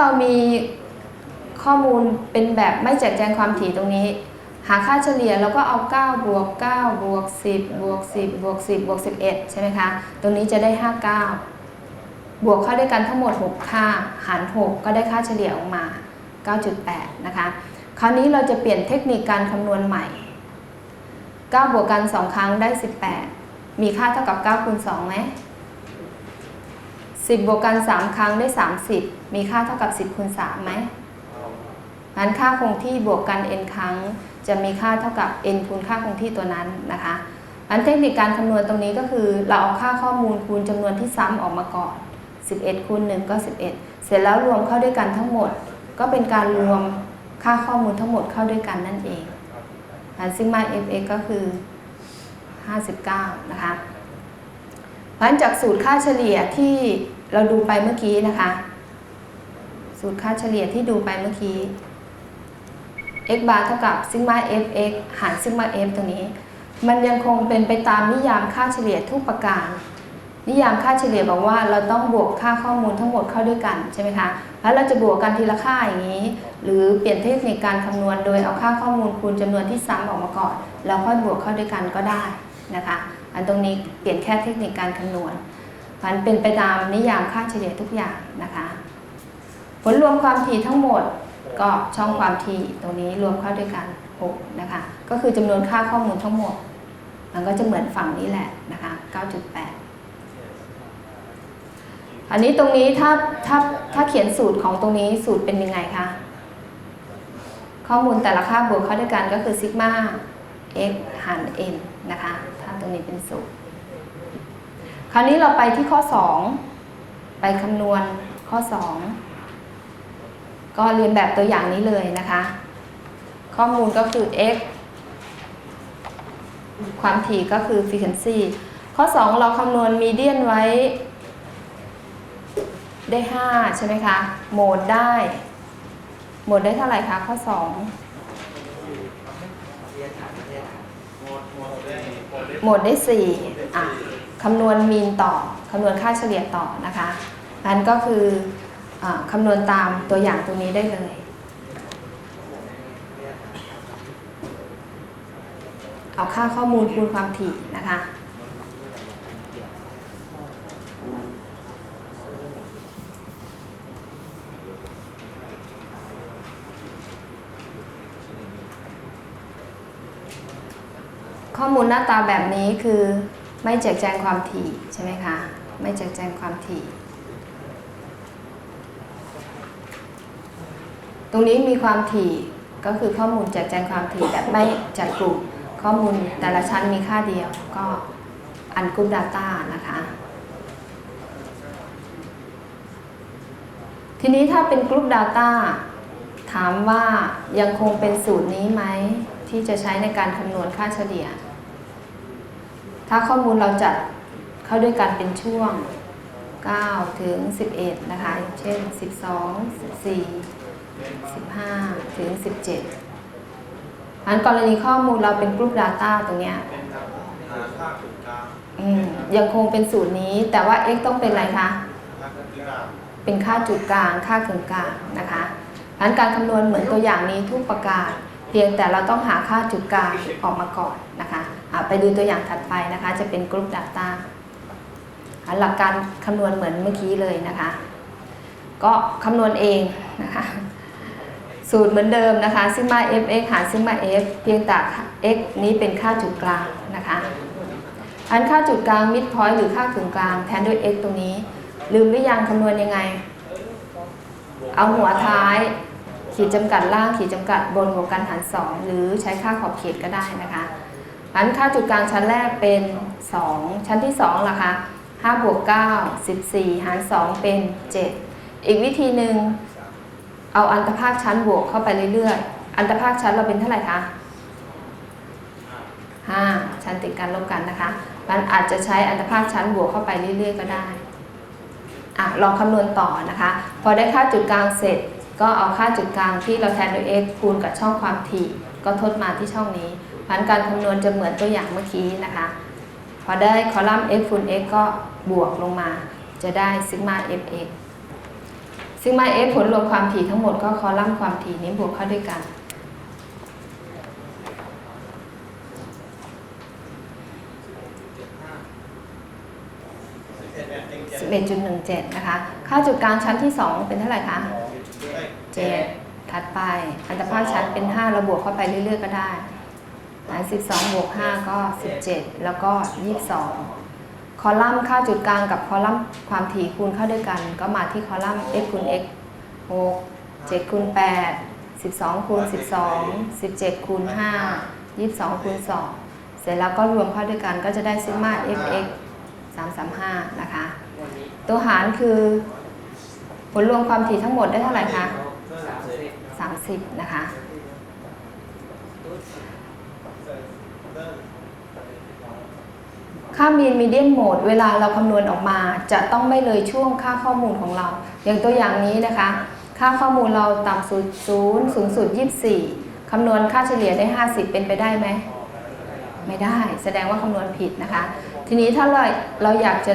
เรามีข้อมูลเป็นแบบไม่แจกแจงความถี่ตรงนี้ หาค่าเฉลี่ยเราก็เอา 9 บวก 9 บวก 10 บวก 10 บวก 10 บวก 11 ใช่ไหมคะ ตรงนี้จะได้ 59 บวกเข้าด้วยกันทั้งหมด 6 ค่า หาร 6 ก็ได้ค่าเฉลี่ยออกมา 9.8 นะคะ คราวนี้เราจะเปลี่ยนเทคนิคการคำนวณใหม่ 9 บวกกัน 2 ครั้งได้ 18 มีค่าเท่ากับ9คูณ2ไหม 10 บวกกัน 3 ครั้งได้ 30 มีค่าเท่ากับ 10คูณ3ไหมงั้นค่าคงที่บวกกัน n ครั้ง จะมีค่าเท่ากับ n คูณค่าคงที่ตัวนั้นนะคะงั้นเทคนิคการคำนวณตรงนี้ก็คือเราเอาค่าข้อมูลคูณจำนวนที่ซ้ำออกมาก่อน 11คูณ1ก็ 11 เสร็จแล้วรวมเข้าด้วยกันทั้งหมด ก็เป็นการรวมค่าข้อมูลทั้งหมดเข้าด้วยกันนั่นเองงั้นซิกมา fx ก็คือ 59 นะคะหลังจากสูตรค่าเฉลี่ยที่ เราดูไปเมื่อกี้นะคะ สูตรค่าเฉลี่ยที่ดูไปเมื่อกี้ x bar เท่ากับซิกมา fx หารซิกมา f ตัวนี้ มันยังคงเป็นไปตามนิยามค่าเฉลี่ยทุกประการ นิยามค่าเฉลี่ยบอกว่าเราต้องบวกค่าข้อมูลทั้งหมดเข้าด้วยกันใช่ไหมคะ แล้วเราจะบวกกันทีละค่าอย่างนี้ หรือเปลี่ยนเทคนิคการคำนวณโดยเอาค่าข้อมูลคูณจำนวนที่ซ้ำออกมาก่อน แล้วค่อยบวกเข้าด้วยกันก็ได้นะคะ อันตรงนี้เปลี่ยนแค่เทคนิคการคำนวณ มันเป็นไปตามนิยามค่าเฉลี่ยทุกอย่างนะคะ ผลรวมความถี่ทั้งหมดก็ช่องความถี่ตรงนี้รวมเข้าด้วยกัน6นะคะ ก็คือจำนวนค่าข้อมูลทั้งหมด มันก็จะเหมือนฝั่งนี้แหละนะคะ 9.8 อันนี้ตรงนี้ถ้าถ้าถ้าเขียนสูตรของตรงนี้สูตรเป็นยังไงคะ ข้อมูลแต่ละค่าบวกเข้าด้วยกันก็คือซิกมา x หาร n นะคะ ถ้าตรงนี้เป็นสูตร คราวนี้เราไปที่ข้อ 2 ไปคำนวณข้อ 2 ก็เรียนแบบตัวอย่างนี้เลยนะคะ ข้อมูลก็คือ x ความถี่ก็คือ frequency ข้อ 2 เราคำนวณ median ไว้ได้ 5 ใช่ไหมคะ โหมดได้ โหมดได้เท่าไหร่คะข้อ 2 โหมดได้ 4 อะ คำนวณมีนต่อคำนวณค่าเฉลี่ยต่อนะคะนั้นก็คืออคำนวณตามตัวอย่างตรงนี้ได้เลยเอาค่าข้อมูลคูณความถี่นะคะข้อมูลหน้าตาแบบนี้คือ ไม่แจกแจงความถี่ใช่ไหมคะ ไม่แจกแจงความถี่ ตรงนี้มีความถี่ก็คือข้อมูลแจกแจงความถี่แบบไม่จัดกลุ่มข้อมูลแต่ละชั้นมีค่าเดียวก็อันกลุ่ม Data นะคะ ทีนี้ถ้าเป็นกลุ่ม Data ถามว่ายังคงเป็นสูตรนี้ไหมที่จะใช้ในการคำนวณค่าเฉลี่ย ถ้าข้อมูลเราจัดเข้าด้วยกันเป็นช่วง 9 ถึง 11 นะคะ เช่น 12 14 15 ถึง 17อันกรณีข้อมูลเราเป็นกลุ่ม Data ตรงเนี้ยยังคงเป็นสูตรนี้ แต่ว่า x ต้องเป็นอะไรคะ เป็นค่าจุดกลาง ค่ากึ่งกลางนะคะอันการคำนวณเหมือนตัวอย่างนี้ทุกประการ เพียงแต่เราต้องหาค่าจุดกลางออกมาก่อนนะคะ ไปดูตัวอย่างถัดไปนะคะ จะเป็นกรุ๊ป Data อะหลักการคำนวณเหมือนเมื่อกี้เลยนะคะ ก็คำนวณเองนะคะ สูตรเหมือนเดิมนะคะซิมา f x หารซิมา f เพียงแต่ x นี้เป็นค่าจุดกลางนะคะอันค่าจุดกลาง mid point หรือค่ากึ่งกลางแทนด้วย x ตรงนี้ ลืมหรือยังคำนวณยังไง เอาหัวท้าย ขีดจำกัดล่างขีดจำกัดบนบวกกันหาร2หรือใช้ค่าขอบเขตก็ได้นะคะ อันค่าจุดกลางชั้นแรกเป็น 2 ชั้นที่2ล่ะคะ5บวก9 14 หาร 2 เป็น 7 อีกวิธีหนึ่งเอาอันตภาคชั้นบวกเข้าไปเรื่อยๆ อันตภาคชั้นเราเป็นเท่าไหร่คะ 5 ชั้นติดกันลบกันนะคะ มันอาจจะใช้อันตภาคชั้นบวกเข้าไปเรื่อยๆ ก็ได้อะลองคำนวณต่อนะคะ พอได้ค่าจุดกลางเสร็จ ก็เอาค่าจุดกลางที่เราแทนด้วย x คูณกับช่องความถี่ ก็ทดมาที่ช่องนี้ พันการคำนวณจะเหมือนตัวอย่างเมื่อกี้นะคะ พอได้คอลัมน์ x คูณ x ก็บวกลงมา จะได้ซิกมา fx ซิกมา f ผลรวมความถี่ทั้งหมดก็คอลัมน์ความถี่นี้บวกเข้าด้วยกันสิบเอ็ดเอ็งเจ็ด11.17 นะคะ ค่าจุดกลางชั้นที่ 2 เป็นเท่าไหร่คะเจ็ด7ถัดไป อันตรภาคชั้นเป็น5เราบวกเข้าไปเรื่อยๆ ก็ได้ นะ12บวก5ก็17แล้วก็22คอลัมน์ค่าจุดกลางกับคอลัมน์ความถี่คูณเข้าด้วยกัน ก็มาที่คอลัมน์ x คูณ x 6 7คูณ8 12คูณ12 17คูณ5 22คูณ2เสร็จแล้วก็รวมเข้าด้วยกันก็จะได้ซิกมา fx 335นะคะ ตัวหารคือ ผลรวมความถี่ทั้งหมดได้เท่าไหร่คะ30นะคะ ค่ามีนมีเดียนโหมดเวลาเราคำนวณออกมา จะต้องไม่เลยช่วงค่าข้อมูลของเรา อย่างตัวอย่างนี้นะคะ ค่าข้อมูลเราต่ำสุดศูนย์สูงสุด 24 คำนวณค่าเฉลี่ยได้ 50 เป็นไปได้ไหม ไม่ได้แสดงว่าคำนวณผิดนะคะ ทีนี้ถ้าเราเราอยากจะ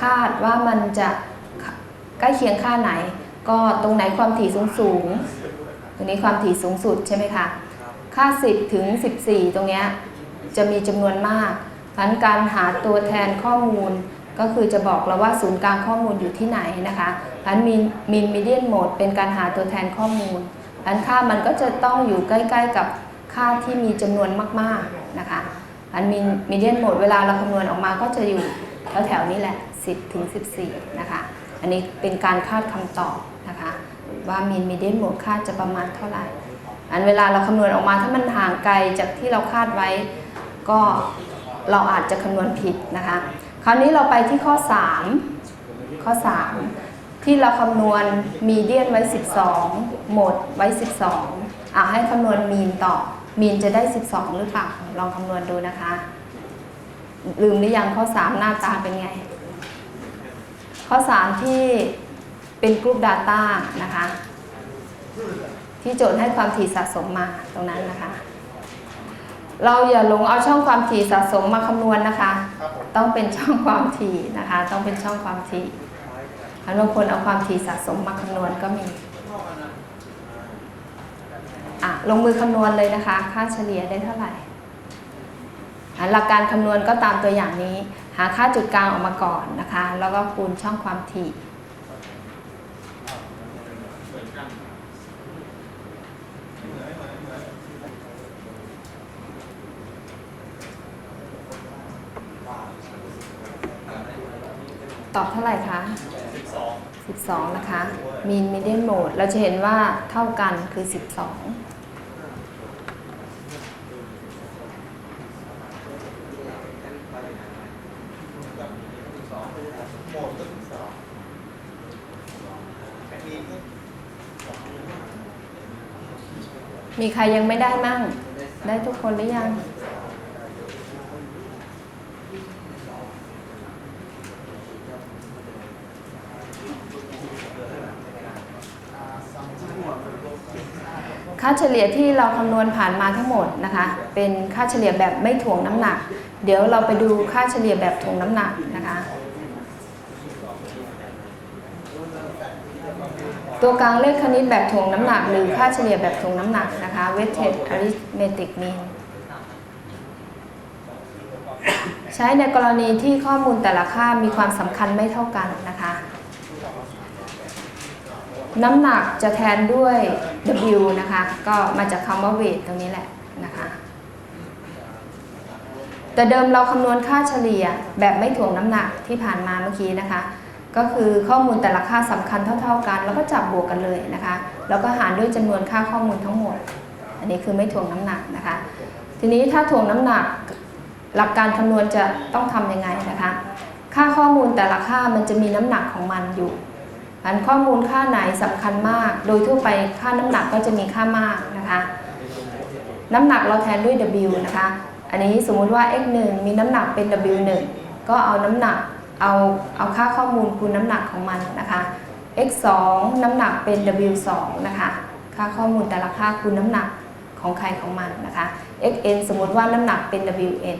คาดว่ามันจะใกล้เคียงค่าไหน ก็ตรงไหนความถี่สูงสูงตรงนี้ความถี่สูงสุดใช่ไหมคะ ค่า 10 ถึง 14 ตรงเนี้ย จะมีจำนวนมากนั้นการหาตัวแทนข้อมูลก็คือจะบอกเราว่าศูนย์กลางข้อมูลอยู่ที่ไหนนะคะนั้นมินมินมีเดียนโหมดเป็นการหาตัวแทนข้อมูลนั้นค่ามันก็จะต้องอยู่ใกล้ ๆ กับค่าที่มีจำนวนมากๆนะคะอันมินมีเดียนโหมดเวลาเราคำนวณออกมาก็จะอยู่แถวๆนี้แหละ 10ถึง14 นะคะ อันนี้เป็นการคาดคำตอบนะคะ ว่ามินมีเดียนโหมดค่าจะประมาณเท่าไหร่ อันเวลาเราคำนวณออกมาถ้ามันห่างไกลจากที่เราคาดไว้ ก็เราอาจจะคำนวณผิดนะคะ คราวนี้เราไปที่ข้อ 3 ข้อ 3 ที่เราคำนวณมีเดียนไว้ 12โหมดไว้ 12อะให้คำนวณมีนต่อ มีนจะได้ 12 หรือเปล่า ลองคำนวณดูนะคะ ลืมหรือยังข้อ 3 หน้าตาเป็นไง ข้อ 3 ที่เป็นกรุ๊ป Data นะคะ ที่โจทย์ให้ความถี่สะสมมาตรงนั้นนะคะ เราอย่าหลงเอาช่องความถี่สะสมมาคำนวณนะคะ ครับผมต้องเป็นช่องความถี่นะคะ ต้องเป็นช่องความถี่อันบางคนเอาความถี่สะสมมาคำนวณก็มีอะลงมือคำนวณเลยนะคะ ค่าเฉลี่ยได้เท่าไหร่อะหลักการคำนวณก็ตามตัวอย่างนี้ หาค่าจุดกลางออกมาก่อนนะคะ แล้วก็คูณช่องความถี่ ตอบเท่าไหร่คะ 12 นะคะมีนมีเดียนโหมดเราจะเห็นว่าเท่ากันคือ 12โหมดก็สิบสองมีก็มีใครยังไม่ได้มั่ง ได้ทุกคนหรือยัง ค่า เฉลี่ยที่เราคำนวณผ่านมาทั้งหมดนะคะ เป็นค่าเฉลี่ยแบบไม่ถ่วงน้ำหนัก เดี๋ยวเราไปดูค่าเฉลี่ยแบบถ่วงน้ำหนักนะคะ ตัวกลางเลขคณิตแบบถ่วงน้ำหนัก หรือค่าเฉลี่ยแบบถ่วงน้ำหนักนะคะ weighted arithmetic mean ใช้ในกรณีที่ข้อมูลแต่ละค่ามีความสำคัญไม่เท่ากันนะคะ น้ำหนักจะแทนด้วย W นะคะ ก็มาจากคำว่า weight ตรงนี้แหละนะคะ แต่เดิมเราคำนวณค่าเฉลี่ยแบบไม่ถ่วงน้ำหนักที่ผ่านมาเมื่อกี้นะคะ ก็คือข้อมูลแต่ละค่าสำคัญเท่า ๆกัน แล้วก็จับบวกกันเลยนะคะ แล้วก็หารด้วยจำนวนค่าข้อมูลทั้งหมด อันนี้คือไม่ถ่วงน้ำหนักนะคะ ทีนี้ถ้าถ่วงน้ำหนักหลักการคำนวณจะต้องทำยังไงนะคะ ค่าข้อมูลแต่ละค่ามันจะมีน้ำหนักของมันอยู่ อันข้อมูลค่าไหนสำคัญมาก โดยทั่วไปค่าน้ำหนักก็จะมีค่ามากนะคะ น้ำหนักเราแทนด้วย W นะคะ อันนี้สมมุติว่า x 1มีน้ำหนักเป็น w 1ก็เอาน้ำหนักเอาเอาค่าข้อมูลคูณน้ำหนักของมันนะคะ x 2น้ำหนักเป็น w 2นะคะ ค่าข้อมูลแต่ละค่าคูณน้ำหนักของใครของมันนะคะ x n สมมติว่าน้ำหนักเป็น w n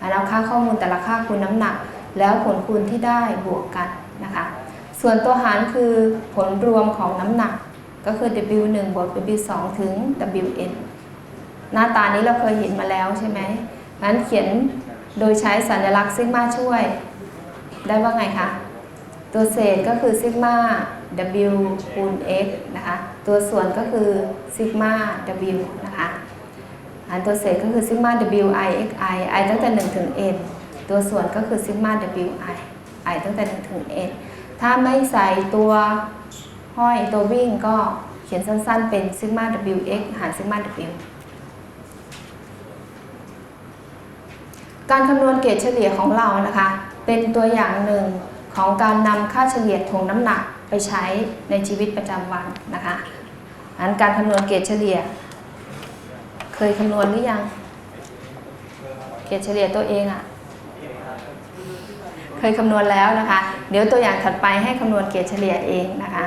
อันเอาค่าข้อมูลแต่ละค่าคูณน้ำหนัก แล้วผลคูณที่ได้บวกกันนะคะ ส่วนตัวหารคือผลรวมของน้ำหนักก็คือ W1 บวก W2 ถึง Wn หน้าตานี้เราเคยเห็นมาแล้วใช่ไหมงั้นเขียนโดยใช้สัญลักษณ์ซิกมาช่วย ได้ว่าไงคะ ตัวเศษก็คือซิกมา W คูณ x นะคะ ตัวส่วนก็คือซิกมา W นะคะอันตัวเศษก็คือซิกมา W i x i i ตั้งแต่ 1 ถึง n ตัวส่วนก็คือซิกมา W i i ตั้งแต่ 1 ถึง n ถ้าไม่ใส่ตัวห้อยตัววิ่งก็เขียนสั้นๆ เป็นซิกมา W x หารซิกมา W การคำนวณเกรดเฉลี่ยของเรานะคะ เป็นตัวอย่างหนึ่งของการนำค่าเฉลี่ยถงน้ำหนักไปใช้ในชีวิตประจำวันนะคะอันการคำนวณเกรดเฉลี่ย เคยคำนวณหรือยัง เกรดเฉลี่ยตัวเองอะ่ะ เคยคำนวณแล้วนะคะ เดี๋ยวตัวอย่างถัดไปให้คำนวณเกรดเฉลี่ยเองนะคะ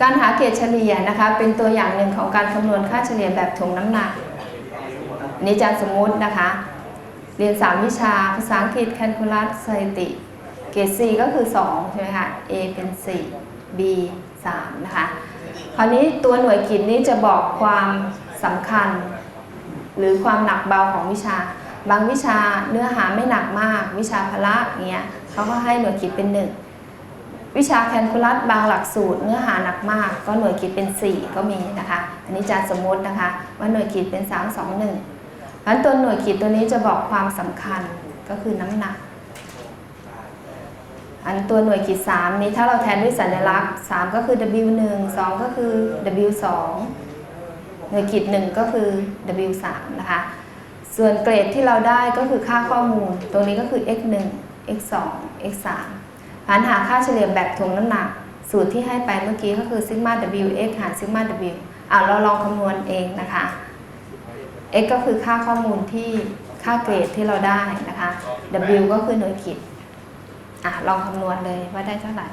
การหาเกรดเฉลี่ยนะคะเป็นตัวอย่างหนึ่งของการคำนวณค่าเฉลี่ยแบบถ่วงน้ำหนักนี้อาจารย์สมมุตินะคะ เรียน 3 วิชาภาษาอังกฤษแคลคูลัสสถิติ เกรด C ก็คือ 2 ใช่ไหมคะ A เป็น 4 B 3 นะคะคราวนี้ตัวหน่วยกิจนี้จะบอกความสำคัญ หรือความหนักเบาของวิชา บางวิชาเนื้อหาไม่หนักมาก วิชาพละเงี้ยเขาก็ให้หน่วยกิจเป็น1วิชาแคลคูลัสบางหลักสูตรเนื้อหาหนักมาก ก็หน่วยกิจเป็น 4 ก็มีนะคะ อันนี้อาจารย์สมมตินะคะ ว่าหน่วยกิจเป็น 3 2 1เพราะฉะนั้นตัวหน่วยขีดตัวนี้จะบอกความสำคัญก็คือน้ำหนัก อันตัวหน่วยขีด3นี้ถ้าเราแทนด้วยสัญลักษณ์ 3 ก็คือ W1 2 ก็คือ W2 หน่วยขีด1ก็คือ W3 นะคะ ส่วนเกรดที่เราได้ก็คือค่าข้อมูล ตรงนี้ก็คือ x1 x2 x3 หารหาค่าเฉลี่ยแบบถ่วงน้ำหนัก สูตรที่ให้ไปเมื่อกี้ก็คือซิกมา wx หารซิกมา w อ่าเราลองคำนวณเองนะคะ x ก็คือค่าข้อมูลที่ค่าเกรดที่เราได้นะคะ w ก็คือหน่วยกิจอะลองคำนวณเลยว่าได้เท่าไหร่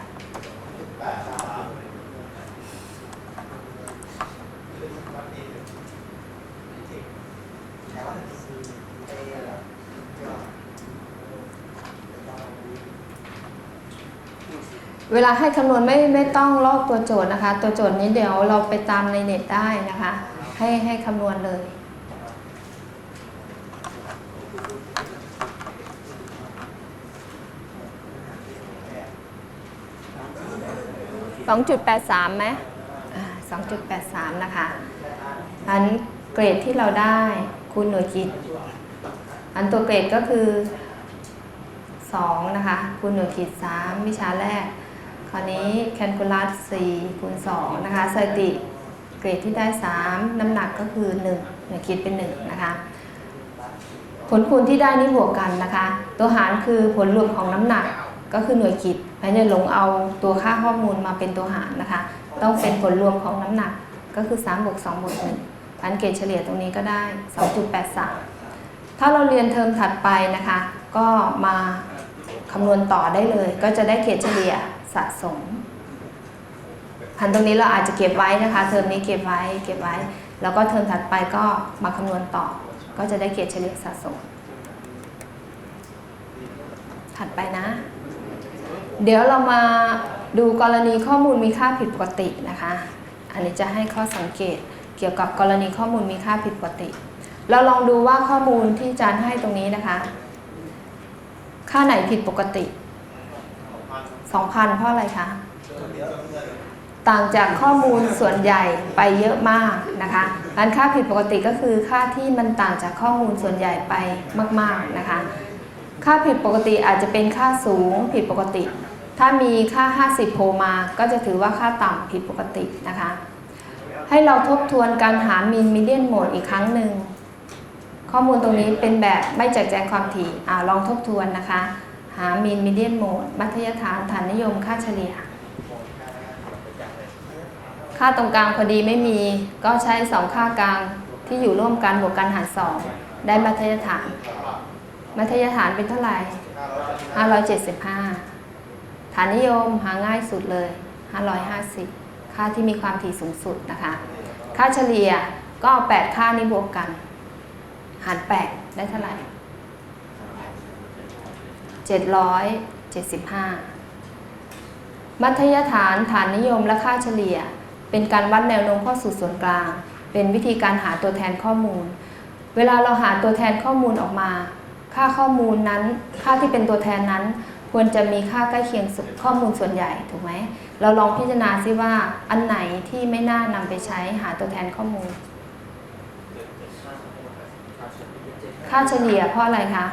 เวลาให้คำนวณไม่ไม่ต้องลอกตัวโจทย์นะคะ ตัวโจทย์นี้เดี๋ยวเราไปตามในเน็ตได้นะคะ ให้ให้คำนวณเลย2.83ไหมสอ่า2.83นะคะอันเกรดที่เราได้คูณหน่วยกิจ อันตัวเกรดก็คือ2นะคะคูณหน่วยกิจ3วิชาแรก คราวนี้แคลคูลัส4คูณ2นะคะสถิติเกรดที่ได้ 3 น้ำหนักก็คือ1หน่วยกิจเป็น1นะคะผลคูณที่ได้นี่บวกกันนะคะ ตัวหารคือผลรวมของน้ำหนักก็คือหน่วยกิจไม่ได้หลงเอาตัวค่าข้อมูลมาเป็นตัวหารนะคะ ต้องเป็นผลรวมของน้ำหนักก็คือ3บวก2บวก1อันเกรดเฉลี่ยตรงนี้ก็ได้ 2.83 ถ้าเราเรียนเทอมถัดไปนะคะ ก็มาคำนวณต่อได้เลย ก็จะได้เกรดเฉลี่ย สะสมพันตรงนี้เราอาจจะเก็บไว้นะคะ เทอมนี้เก็บไว้เก็บไว้ แล้วก็เทอมถัดไปก็มาคำนวณต่อ ก็จะได้เกรดเฉลี่ยสะสม ถัดไปนะ เดี๋ยวเรามาดูกรณีข้อมูลมีค่าผิดปกตินะคะ อันนี้จะให้ข้อสังเกตเกี่ยวกับกรณีข้อมูลมีค่าผิดปกติ เราลองดูว่าข้อมูลที่อาจารย์ให้ตรงนี้นะคะ ค่าไหนผิดปกติ 2,000 เพราะอะไรคะ ต่างจากข้อมูลส่วนใหญ่ไปเยอะมากนะคะอันค่าผิดปกติก็คือค่าที่มันต่างจากข้อมูลส่วนใหญ่ไปมาก ๆนะคะ ค่าผิดปกติอาจจะเป็นค่าสูงผิดปกติ ถ้ามีค่า 50โพลมา ก็จะถือว่าค่าต่ำผิดปกตินะคะ ให้เราทบทวนการหามินมิเดียนโหมดอีกครั้งหนึ่งข้อมูลตรงนี้เป็นแบบไม่แจกแจงความถี่อลองทบทวนนะคะ หามินมิเดียนโหมด มัธยฐานฐานนิยมค่าเฉลี่ย ค่าตรงกลางพอดีไม่มี ก็ใช้2ค่ากลางที่อยู่ร่วมกันบวกกันหาร2ได้มัธยฐาน มัธยฐานเป็นเท่าไหร่ 575 ฐานนิยมหาง่ายสุดเลย 550 ค่าที่มีความถี่สูงสุดนะคะ ค่าเฉลี่ยก็เอา8ค่านี้บวกกัน หาร 8 ได้เท่าไหร่ 775 มัธยฐานฐานนิยมและค่าเฉลี่ย เป็นการวัดแนวโน้มข้าสู่ส่วนกลาง เป็นวิธีการหาตัวแทนข้อมูล เวลาเราหาตัวแทนข้อมูลออกมา ค่าข้อมูลนั้น ค่าที่เป็นตัวแทนนั้น ควรจะมีค่าใกล้เคียงสุดข้อมูลส่วนใหญ่ถูกไหมเราลองพิจารณาซิว่าอันไหนที่ไม่น่านำไปใช้หาตัวแทนข้อมูล ค่าเฉลี่ยเพราะอะไรคะ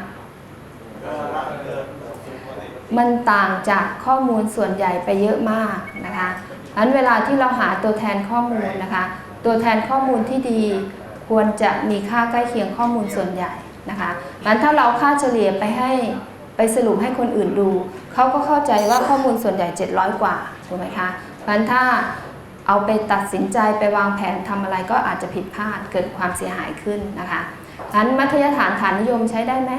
มันต่างจากข้อมูลส่วนใหญ่ไปเยอะมากนะคะดังนั้นเวลาที่เราหาตัวแทนข้อมูลนะคะ ตัวแทนข้อมูลที่ดีควรจะมีค่าใกล้เคียงข้อมูลส่วนใหญ่นะคะงั้นถ้าเราค่าเฉลี่ยไปให้ไปสรุปให้คนอื่นดู เขาก็เข้าใจว่าข้อมูลส่วนใหญ่ 700 กว่าถูกไหมคะงั้นถ้าเอาไปตัดสินใจไปวางแผนทำอะไรก็อาจจะผิดพลาดเกิดความเสียหายขึ้นนะคะ งั้นมัธยฐานฐานนิยมใช้ได้ไหม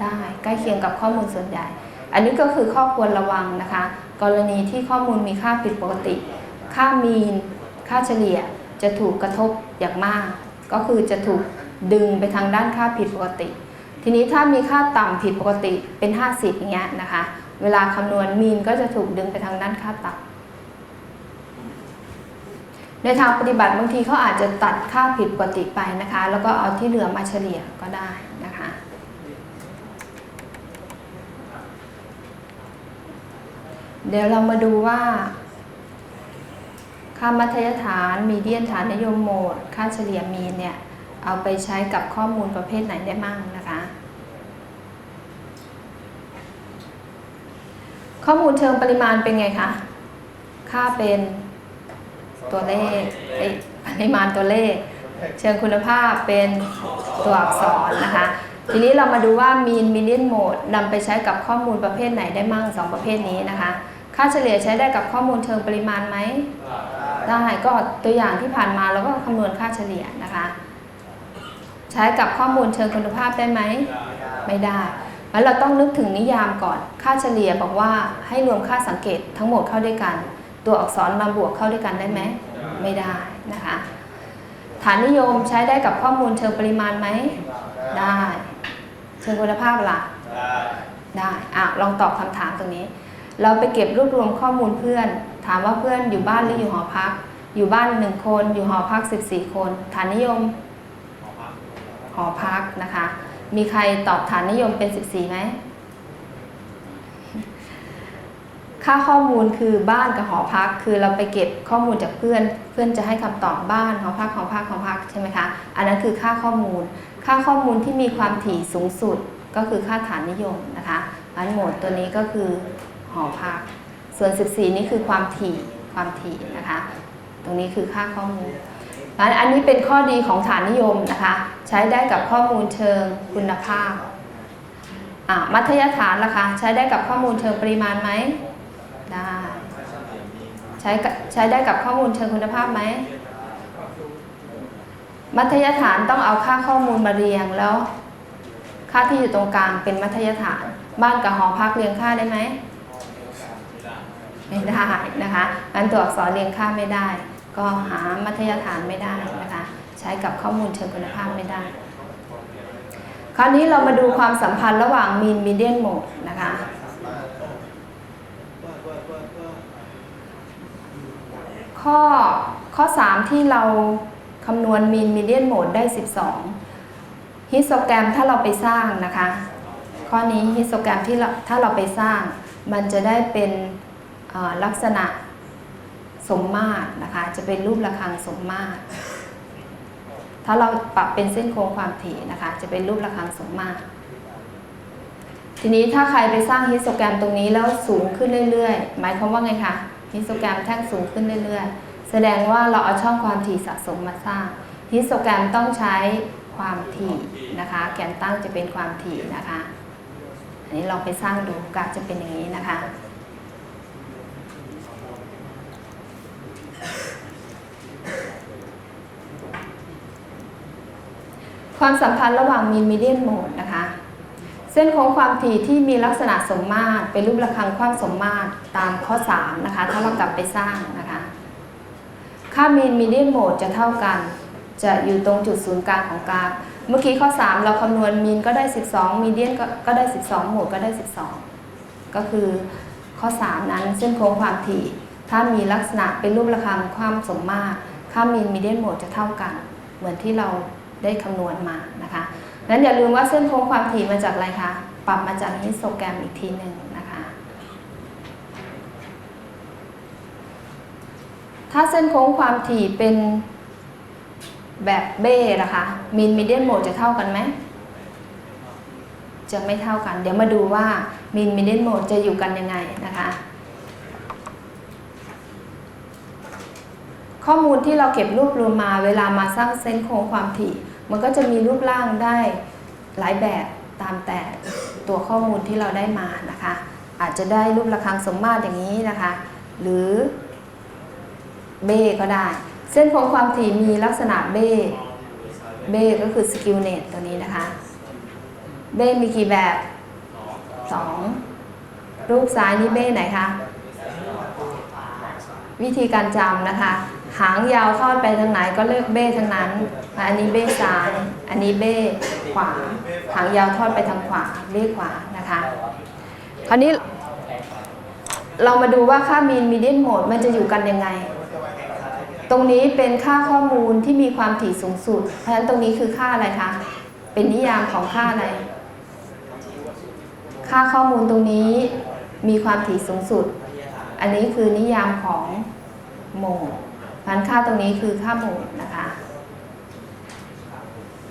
ได้ ใกล้เคียงกับข้อมูลส่วนใหญ่ อันนี้ก็คือข้อควรระวังนะคะ กรณีที่ข้อมูลมีค่าผิดปกติ ค่ามีน ค่าเฉลี่ยจะถูกกระทบอย่างมาก ก็คือจะถูกดึงไปทางด้านค่าผิดปกติ ทีนี้ถ้ามีค่าต่ำผิดปกติเป็น 50อย่างเงี้ยนะคะ เวลาคำนวณมีนก็จะถูกดึงไปทางด้านค่าต่ำ ในทางปฏิบัติบางทีเขาอาจจะตัดค่าผิดปกติไปนะคะ แล้วก็เอาที่เหลือมาเฉลี่ยก็ได้นะคะ เดี๋ยวเรามาดูว่า ค่ามัธยฐานมีเดียนฐานนิยมโหมด ค่าเฉลี่ยมีนเนี่ย เอาไปใช้กับข้อมูลประเภทไหนได้มั่งนะคะ ข้อมูลเชิงปริมาณเป็นไงคะ ค่าเป็น ตัวเลขเอ้ยปริมาณตัวเลข เชิงคุณภาพเป็นตัวอักษรนะคะ ทีนี้เรามาดูว่า mean median mode นำไปใช้กับข้อมูลประเภทไหนได้มั่งสองประเภทนี้นะคะ ค่าเฉลี่ยใช้ได้กับข้อมูลเชิงปริมาณไหมได้ก็ตัวอย่างที่ผ่านมาเราก็คำนวณค่าเฉลี่ยนะคะ ใช้กับข้อมูลเชิงคุณภาพได้ไหมไม่ได้งั้นเราต้องนึกถึงนิยามก่อน ค่าเฉลี่ยบอกว่าให้รวมค่าสังเกตทั้งหมดเข้าด้วยกัน ตัวอักษรมาบวกเข้าด้วยกันได้ไหมไม่ได้นะคะ ฐานนิยมใช้ได้กับข้อมูลเชิงปริมาณไหมได้ เชิงคุณภาพล่ะได้ได้อะลองตอบคำถามตรงนี้ เราไปเก็บรวบรวมข้อมูลเพื่อน ถามว่าเพื่อนอยู่บ้านหรืออยู่หอพัก อยู่บ้านหนึ่งคน อยู่หอพัก 14 คน ฐานนิยม หอพักนะคะ มีใครตอบฐานนิยมเป็น 14ไหม ค่าข้อมูลคือบ้านกับหอพัก คือเราไปเก็บข้อมูลจากเพื่อน เพื่อนจะให้คำตอบบ้านหอพักหอพักหอพักใช่ไหมคะ อันนั้นคือค่าข้อมูล ค่าข้อมูลที่มีความถี่สูงสุดก็คือค่าฐานนิยมนะคะอันโหมดตัวนี้ก็คือหอพัก ส่วน 14 นี่คือความถี่ความถี่นะคะ ตรงนี้คือค่าข้อมูลงั้นอันนี้เป็นข้อดีของฐานนิยมนะคะ ใช้ได้กับข้อมูลเชิงคุณภาพอะมัธยฐานล่ะคะ ใช้ได้กับข้อมูลเชิงปริมาณไหม ช้ใช้ได้กับข้อมูลเชิงคุณภาพไหม มัธยฐานต้องเอาค่าข้อมูลมาเรียงแล้ว ค่าที่อยู่ตรงกลางเป็นมัธยฐาน บ้านกับหอพักเรียงค่าได้ไหมไม่ได้นะคะงั้นตัวอักษรเรียงค่าไม่ได้ ก็หามัธยฐานไม่ได้นะคะ ใช้กับข้อมูลเชิงคุณภาพไม่ได้ คราวนี้เรามาดูความสัมพันธ์ระหว่าง mean median mode นะคะ ข้อข้อ 3 ที่เราคำนวณ mean median mode ได้ 12ฮิสโตแกรมถ้าเราไปสร้างนะคะ ข้อนี้ฮิสโตแกรมที่ถ้าเราไปสร้าง มันจะได้เป็นลักษณะสมมาตรนะคะ จะเป็นรูประฆังสมมาตร ถ้าเราปรับเป็นเส้นโค้งความถี่นะคะ จะเป็นรูประฆังสมมาตร ทีนี้ถ้าใครไปสร้างฮิสโตแกรมตรงนี้แล้วสูงขึ้นเรื่อยๆ หมายความว่าไงคะ ฮิสโตแกรมแท่งสูงขึ้นเรื่อยๆ แสดงว่าเราเอาช่องความถี่สะสมมาสร้างฮิสโตแกรมต้องใช้ความถี่นะคะ แกนตั้งจะเป็นความถี่นะคะ อันนี้เราไปสร้างดูกราฟจะเป็นอย่างนี้นะคะความสัมพันธ์ระหว่างมีนมีเดียนโหมดนะคะ เส้นโค้งความถี่ที่มีลักษณะสมมาตรเป็นรูประฆังความสมมาตรตามข้อ 3 นะคะ ถ้าเรากลับไปสร้างนะคะ ค่ามีนมีเดียนโหมดจะเท่ากัน จะอยู่ตรงจุดศูนย์กลางของกราฟ เมื่อกี้ข้อ 3 เราคำนวณมีนก็ได้ 12 มีเดียนก็ได้ 12 โหมดก็ได้ 12 ก็คือข้อ 3 นั้นเส้นโค้งความถี่ ถ้ามีลักษณะเป็นรูประฆังความสมมาตรค่ามีนมีเดียนโหมดจะเท่ากัน เหมือนที่เราได้คำนวณมานะคะ นั้นอย่าลืมว่าเส้นโค้งความถี่มาจากอะไรคะ ปรับมาจากฮิสโตแกรมอีกทีหนึ่งนะคะ ถ้าเส้นโค้งความถี่เป็นแบบเบ้นะคะมินมีเดียนโหมดจะเท่ากันไหม จะไม่เท่ากัน เดี๋ยวมาดูว่ามินมีเดียนโหมดจะอยู่กันยังไงนะคะ ข้อมูลที่เราเก็บรวบรวมมาเวลามาสร้างเส้นโค้งความถี่ มันก็จะมีรูปร่างได้หลายแบบตามแต่ตัวข้อมูลที่เราได้มานะคะ อาจจะได้รูประฆังสมมาตรอย่างนี้นะคะ หรือเบ้ก็ได้ เส้นโค้งความถี่มีลักษณะเบ้เบ้ก็คือสกิลเนตตัวนี้นะคะ เบ้มีกี่แบบ 2 รูปซ้ายนี่เบ้ไหนคะ วิธีการจำนะคะ หางยาวทอดไปทางไหนก็เลือกเบ้ทั้งนั้น อันนี้เบ้ซ้าย อันนี้เบ้ขวาหางยาวทอดไปทางขวาเบ้ขวานะคะ คราวนี้เรามาดูว่าค่ามีนมีเดียนโหมดมันจะอยู่กันยังไง ตรงนี้เป็นค่าข้อมูลที่มีความถี่สูงสุด เพราะฉะนั้นตรงนี้คือค่าอะไรคะ เป็นนิยามของค่าอะไร ค่าข้อมูลตรงนี้มีความถี่สูงสุด อันนี้คือนิยามของโหมดพันค่าตรงนี้คือค่าโหมดนะคะ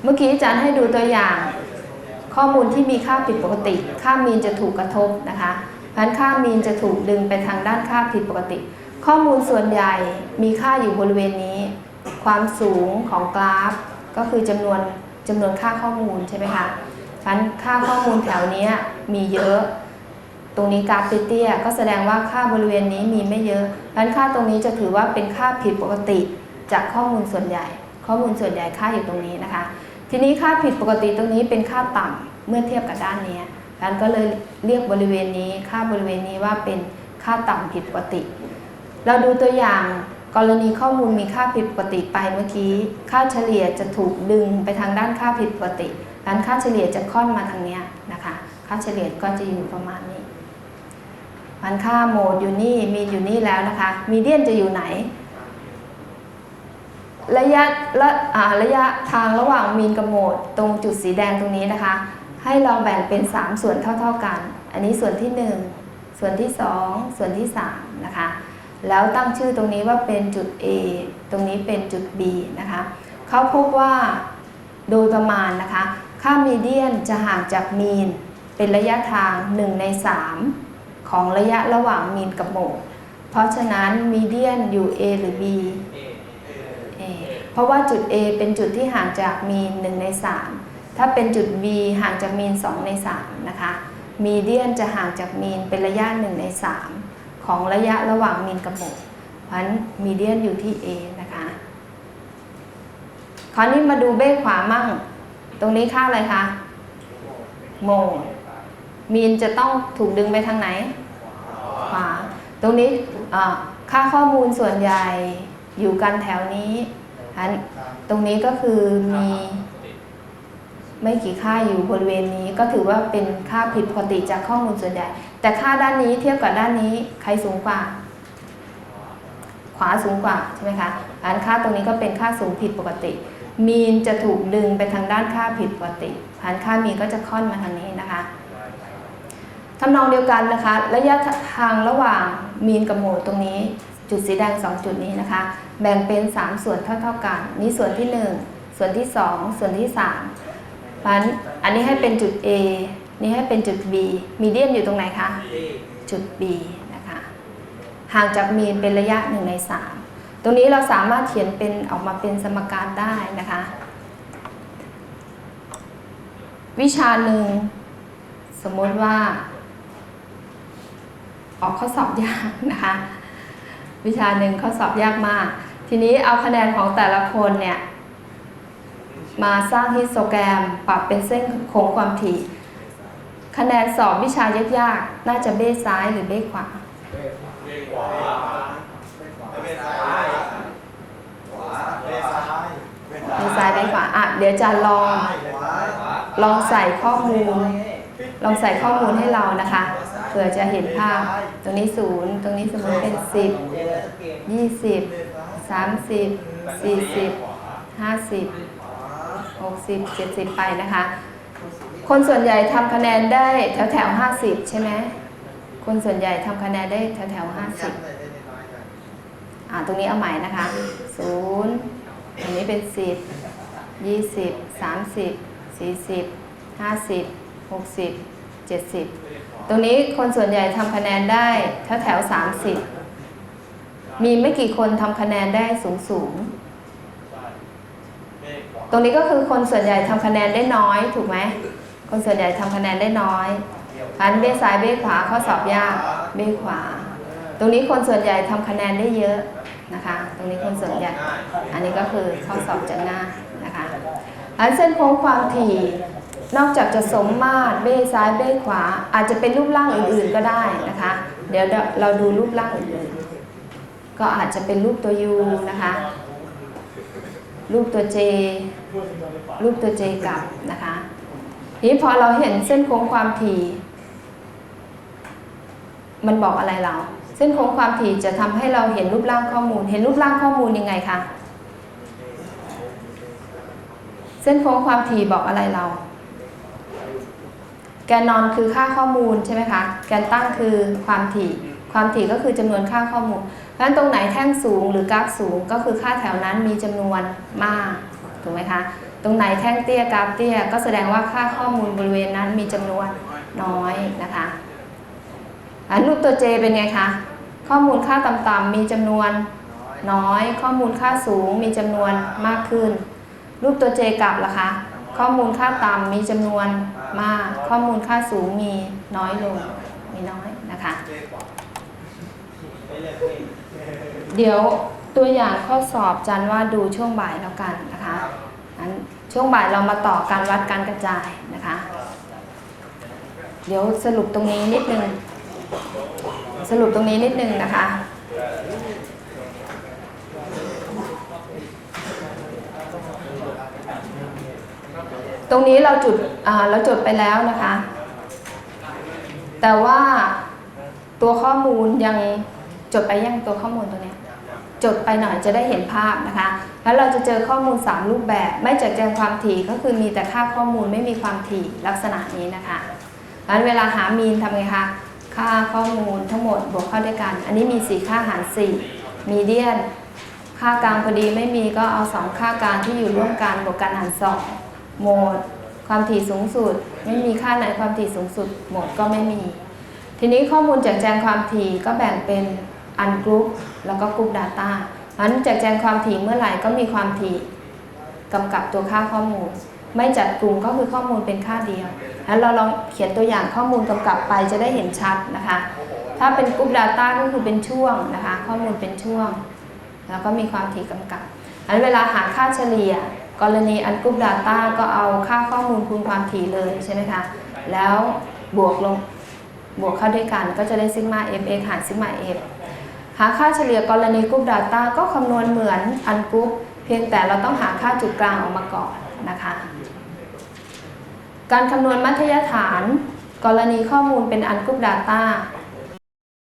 เมื่อกี้อาจารย์ให้ดูตัวอย่างข้อมูลที่มีค่าผิดปกติ ค่ามีนจะถูกกระทบนะคะพันค่ามีนจะถูกดึงไปทางด้านค่าผิดปกติ ข้อมูลส่วนใหญ่มีค่าอยู่บริเวณนี้ ความสูงของกราฟ ก็คือจำนวนจำนวนค่าข้อมูลใช่ไหมคะพันค่าข้อมูลแถวนี้มีเยอะ ตรงนี้กราฟเตี้ยก็แสดงว่าค่าบริเวณนี้มีไม่เยอะพันค่าตรงนี้จะถือว่าเป็นค่าผิดปกติจากข้อมูลส่วนใหญ่ ข้อมูลส่วนใหญ่ค่าอยู่ตรงนี้นะคะ ทีนี้ค่าผิดปกติตรงนี้เป็นค่าต่ำเมื่อเทียบกับด้านนี้ดังนั้นก็เลยเรียกบริเวณนี้ค่าบริเวณนี้ว่าเป็นค่าต่ำผิดปกติ เราดูตัวอย่างกรณีข้อมูลมีค่าผิดปกติไปเมื่อกี้ ค่าเฉลี่ยจะถูกดึงไปทางด้านค่าผิดปกติดังนั้นค่าเฉลี่ยจะค่อนมาทางเนี้ยนะคะ ค่าเฉลี่ยก็จะอยู่ประมาณนี้มันค่าโหมดอยู่นี่มีอยู่นี่แล้วนะคะ มีเดียนจะอยู่ไหน ระยะระระยะทางระหว่างมีนกับโหมด ตรงจุดสีแดงตรงนี้นะคะ ให้เราแบ่งเป็น 3 ส่วนเท่า ๆกัน อันนี้ส่วนที่ 1 ส่วนที่ 2 ส่วนที่3นะคะแล้วตั้งชื่อตรงนี้ว่าเป็นจุด A ตรงนี้เป็นจุด B นะคะเขาพบว่าโดยประมาณนะคะ ค่ามีเดียนจะห่างจากมีน เป็นระยะทาง 1 ใน 3 ของระยะระหว่างมีนกับโหมด เพราะฉะนั้นมีเดียนอยู่ A หรือ B เพราะว่าจุด A เป็นจุดที่ห่างจากมีน1ใน 3 ถ้าเป็นจุด B ห่างจากมีน2ใน3นะคะมีเดียนจะห่างจากมีนเป็นระยะ1ใน 3 ของระยะระหว่างมีนกับโหมดเพราะนั้นมีเดียนอยู่ที่ A นะคะคราวนี้มาดูเบ้ขวามั่ง ตรงนี้ค่าอะไรคะโมมีนจะต้องถูกดึงไปทางไหน ขวา ตรงนี้ค่าข้อมูลส่วนใหญ่อยู่กันแถวนี้ อันตรงนี้ก็คือมีไม่กี่ค่าอยู่บริเวณนี้ก็ถือว่าเป็นค่าผิดปกติจากข้อมูลส่วนใหญ่ แต่ค่าด้านนี้เทียบกับด้านนี้ใครสูงกว่า ขวาสูงกว่าใช่ไหมคะอันค่าตรงนี้ก็เป็นค่าสูงผิดปกติ มีนจะถูกดึงไปทางด้านค่าผิดปกติอันค่ามีนก็จะค่อนมาทางนี้นะคะทำนองเดียวกันนะคะ ระยะทางระหว่างมีนกับโหมดตรงนี้ จุดสีแดง 2 จุดนี้นะคะ แบ่งเป็น 3 ส่วนเท่า ๆกัน นี่ส่วนที่ 1 ส่วนที่ 2 ส่วนที่3เพราะฉะนั้นอันนี้ให้เป็นจุด A นี่ให้เป็นจุด B มีเดียมอยู่ตรงไหนคะ จุด B นะคะ ห่างจากมีนเป็นระยะ 1 ใน 3 ตรงนี้เราสามารถเขียนเป็นออกมาเป็นสมการได้นะคะ วิชาหนึ่งสมมติว่า ออกข้อสอบยากนะคะ วิชาหนึ่งข้อสอบยากมาก ทีนี้เอาคะแนนของแต่ละคนเนี่ยมาสร้างฮิสโตแกรมปรับเป็นเส้นโค้งความถี่ คะแนนสอบวิชายากๆ น่าจะเบ้ซ้ายหรือเบ้ขวาเบ้ขวาเบ้ซ้ายขวาเบ้ซ้ายเบ้ซ้ายเบ้ขวาอะเดี๋ยวจะลองลองใส่ข้อมูล ลองใส่ข้อมูลให้เรานะคะ ผื่อจะเห็นภาพ ตรงนี้ศูนย์ตรงนี้สมมติเป็นสิบยี่สิบสามสิบสี่สิบห้าสิบหกสิบเจ็ดสิบไปนะคะ คนส่วนใหญ่ทำคะแนนได้แถวแถวห้าสิบใช่ไหมคนส่วนใหญ่ทำคะแนนได้แถวแถวห้าสิบอ่าตรงนี้เอาใหม่นะคะศูนย์ตรงนี้เป็นสิบยี่สิบสามสิบสี่สิบห้าสิบหกสิบเจ็ดสิบ ตรงนี้คนส่วนใหญ่ทำคะแนนได้แถวแถวสามสิบมีไม่กี่คนทำคะแนนได้สูงสูง ตรงนี้ก็คือคนส่วนใหญ่ทำคะแนนได้น้อยถูกไหม คนส่วนใหญ่ทำคะแนนได้น้อยพันเบี้ยซ้ายเบี้ยขวาข้อสอบยากเบี้ยขวา ตรงนี้คนส่วนใหญ่ทำคะแนนได้เยอะนะคะ ตรงนี้คนส่วนใหญ่ อันนี้ก็คือข้อสอบจะง่ายนะคะอันเส้นโค้งความถี่ นอกจากจะสมมาตรเบ้ซ้ายเบ้ขวา อาจจะเป็นรูปร่างอื่นๆก็ได้นะคะ เดี๋ยวเราดูรูปร่างอื่นๆ ก็อาจจะเป็นรูปตัว U นะคะ รูปตัว J รูปตัว J กลับนะคะ ทีนี้พอเราเห็นเส้นโค้งความถี่ มันบอกอะไรเรา เส้นโค้งความถี่จะทำให้เราเห็นรูปร่างข้อมูล เห็นรูปร่างข้อมูลยังไงคะ เส้นโค้งความถี่บอกอะไรเรา แกนนอนคือค่าข้อมูลใช่ไหมคะแกนตั้งคือความถี่ ความถี่ก็คือจำนวนค่าข้อมูลเพราะฉะนั้นตรงไหนแท่งสูงหรือกราฟสูงก็คือค่าแถวนั้นมีจำนวนมากถูกไหมคะตรงไหนแท่งเตี้ยกราฟเตี้ยก็แสดงว่าค่าข้อมูลบริเวณนั้นมีจำนวนน้อยนะคะอันรูปตัว J เป็นไงคะข้อมูลค่าต่ำๆมีจำนวนน้อย ข้อมูลค่าสูงมีจำนวนมากขึ้น รูปตัว J กลับล่ะคะ ข้อมูลค่าต่ำมีจำนวน มาก ข้อมูลค่าสูงมีน้อยลงมีน้อยนะคะ เดี๋ยวตัวอย่างข้อสอบจันว่าดูช่วงบ่ายแล้วกันนะคะงั้นช่วงบ่ายเรามาต่อการวัดการกระจายนะคะ เดี๋ยวสรุปตรงนี้นิดนึง สรุปตรงนี้นิดนึงนะคะ รงนี้เราจุดเราจดไปแล้วนะคะ แต่ว่าตัวข้อมูลยังจดไปยังตัวข้อมูลตัวนี้จดไปหน่อยจะได้เห็นภาพนะคะ แล้วเราจะเจอข้อมูล 3 รูปแบบ ไม่จัดแจงความถี่ก็คือมีแต่ค่าข้อมูลไม่มีความถี่ลักษณะนี้นะคะงั้นเวลาหามีนทำไงคะ ค่าข้อมูลทั้งหมดบวกเข้าด้วยกัน อันนี้มี 4 ค่าหาร 4 มีเดียน ค่ากลางพอดีไม่มีก็เอา 2 ค่ากลางที่อยู่ร่วมกันบวกกันหาร2 โหมด ความถี่สูงสุด ไม่มีค่าไหนความถี่สูงสุด โหมดก็ไม่มี ทีนี้ข้อมูลแจกแจงความถี่ก็แบ่งเป็นอันกรุ๊ปแล้วก็กรุ๊ป Data เพราะฉะนั้นแจกแจงความถี่เมื่อไหร่ก็มีความถี่กำกับตัวค่าข้อมูล ไม่จัดกลุ่มก็คือข้อมูลเป็นค่าเดียวแล้วเราลองเขียนตัวอย่างข้อมูลกำกับไปจะได้เห็นชัดนะคะ ถ้าเป็นกรุ๊ป Data ก็คือเป็นช่วงนะคะ ข้อมูลเป็นช่วง แล้วก็มีความถี่กำกับอันเวลาหาค่าเฉลี่ย กรณีอันกรุ๊ป Data ก็เอาค่าข้อมูลคูณความถี่เลยใช่ไหมคะ แล้วบวกลงบวกเข้าด้วยกันก็จะได้ซิกมา f x หารซิกมา f หาค่าเฉลี่ยกรณีกรุ๊ป Data ก็คำนวณเหมือนอันกรุ๊ป เพียงแต่เราต้องหาค่าจุดกลางออกมาก่อนนะคะ การคำนวณมัธยฐาน กรณีข้อมูลเป็นอันกรุ๊ป Data